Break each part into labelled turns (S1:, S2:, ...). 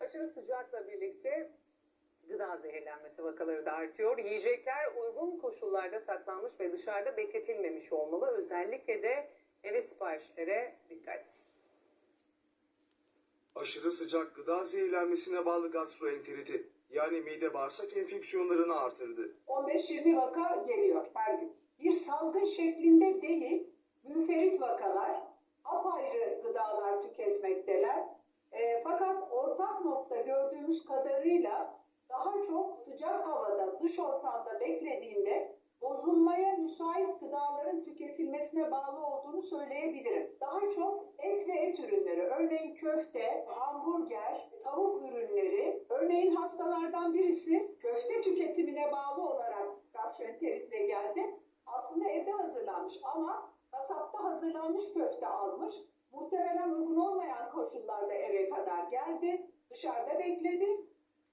S1: Aşırı sıcakla birlikte gıda zehirlenmesi vakaları da artıyor. Yiyecekler uygun koşullarda saklanmış ve dışarıda bekletilmemiş olmalı. Özellikle de eve siparişlere dikkat.
S2: Aşırı sıcak gıda zehirlenmesine bağlı gastroenteriti yani mide bağırsak enfeksiyonlarını artırdı.
S3: 15-20 vaka geliyor her gün. Bir salgın şeklinde değil, münferit vakalar, apayrı gıdalar tüketmekteler. Fakat ortak nokta gördüğümüz kadarıyla daha çok sıcak havada, dış ortamda beklediğinde bozulmaya müsait gıdaların tüketilmesine bağlı olduğunu söyleyebilirim. Daha çok et ve et ürünleri, örneğin köfte, hamburger, tavuk ürünleri, örneğin hastalardan birisi köfte tüketimine bağlı olarak gastroenteritle geldi. Aslında evde hazırlanmış ama kasapta hazırlanmış köfte almış. Muhtemelen uygun olmayan koşullarda eve geldi. Dışarıda bekledi.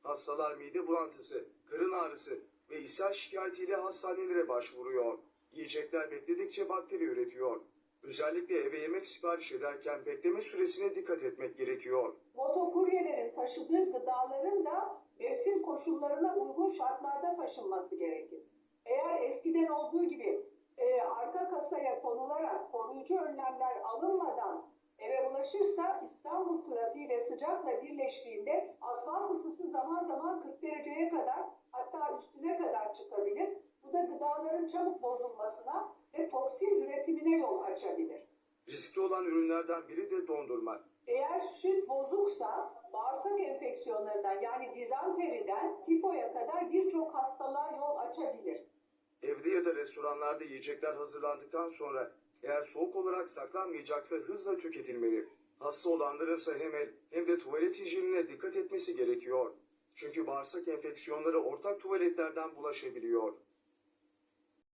S2: Hastalar mide bulantısı, karın ağrısı ve ishal şikayetiyle hastanelere başvuruyor. Yiyecekler bekledikçe bakteri üretiyor. Özellikle eve yemek sipariş ederken bekleme süresine dikkat etmek gerekiyor.
S3: Motokuryelerin taşıdığı gıdaların da mevsim koşullarına uygun şartlarda taşınması gerekir. Eğer eskiden olduğu gibi e, arka kasaya konularak koruyucu önlemler alınmadan İstanbul trafiği ve sıcakla birleştiğinde asfalt ısısı zaman zaman 40 dereceye kadar hatta üstüne kadar çıkabilir. Bu da gıdaların çabuk bozulmasına ve toksin üretimine yol açabilir.
S2: Riskli olan ürünlerden biri de dondurma.
S3: Eğer süt bozuksa bağırsak enfeksiyonlarından yani dizanteriden tifoya kadar birçok hastalığa yol açabilir.
S2: Evde ya da restoranlarda yiyecekler hazırlandıktan sonra eğer soğuk olarak saklanmayacaksa hızla tüketilmeli. Hasta olanların ise hem el hem de tuvalet hijyenine dikkat etmesi gerekiyor. Çünkü bağırsak enfeksiyonları ortak tuvaletlerden bulaşabiliyor.